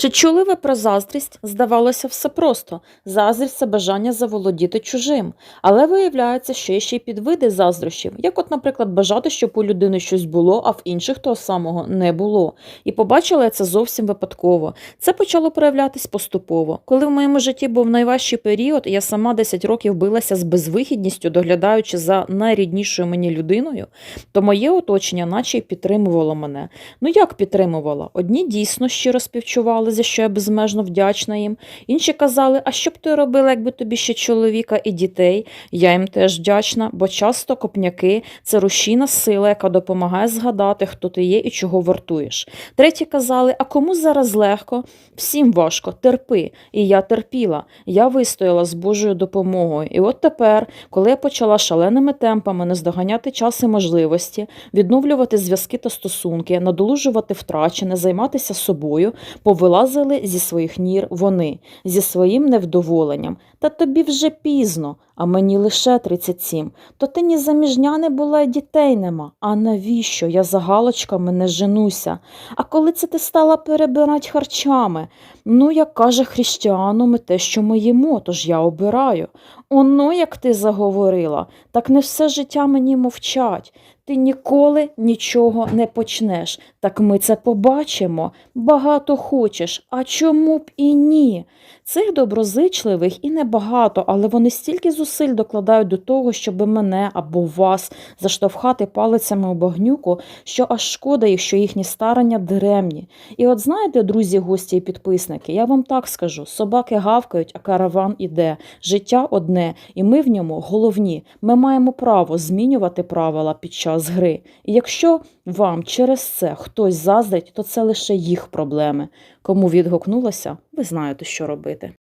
Чи чули ви про заздрість? Здавалося, все просто. Заздрість це бажання заволодіти чужим. Але виявляється, що є ще й підвиди заздрощів, як, от, наприклад, бажати, щоб у людини щось було, а в інших того самого не було. І побачила я це зовсім випадково. Це почало проявлятись поступово. Коли в моєму житті був найважчий період, я сама 10 років билася з безвихідністю, доглядаючи за найріднішою мені людиною, то моє оточення наче й підтримувало мене. Ну як підтримувала? Одні дійсно щиро співчували, за що я безмежно вдячна їм. Інші казали, а що б ти робила, якби тобі ще чоловіка і дітей? Я їм теж вдячна, бо часто копняки це рушійна сила, яка допомагає згадати, хто ти є і чого вартуєш. Треті казали, а кому зараз легко? Всім важко, терпи. І я терпіла. Я вистояла з Божою допомогою. І от тепер, коли я почала шаленими темпами наздоганяти час і можливості, відновлювати зв'язки та стосунки, надолужувати втрачене, займатися собою, повилазили зі своїх нір вони, зі своїм невдоволенням. Та тобі вже пізно, а мені лише 37. То ти ні заміжня не була і дітей нема. А навіщо? Я за галочками не женуся. А коли це ти стала перебирать харчами? Ну, як каже християну, ми те, що ми їмо, тож я обираю. Оно, як ти заговорила, так не все життя мені мовчать. Ти ніколи нічого не почнеш. Так ми це побачимо. Багато хочеш, а чому б і ні? Цих доброзичливих і небагато, але вони стільки зусиль докладають до того, щоб мене або вас заштовхати палицями у багнюку, що аж шкода їх, що їхні старання даремні. І от знаєте, друзі, гості і підписники, я вам так скажу: собаки гавкають, а караван іде. Життя одне, і ми в ньому головні. Ми маємо право змінювати правила під час гри. І якщо вам через це хтось заздрить, то це лише їх проблеми. Кому відгукнулося, ви знаєте, що робити.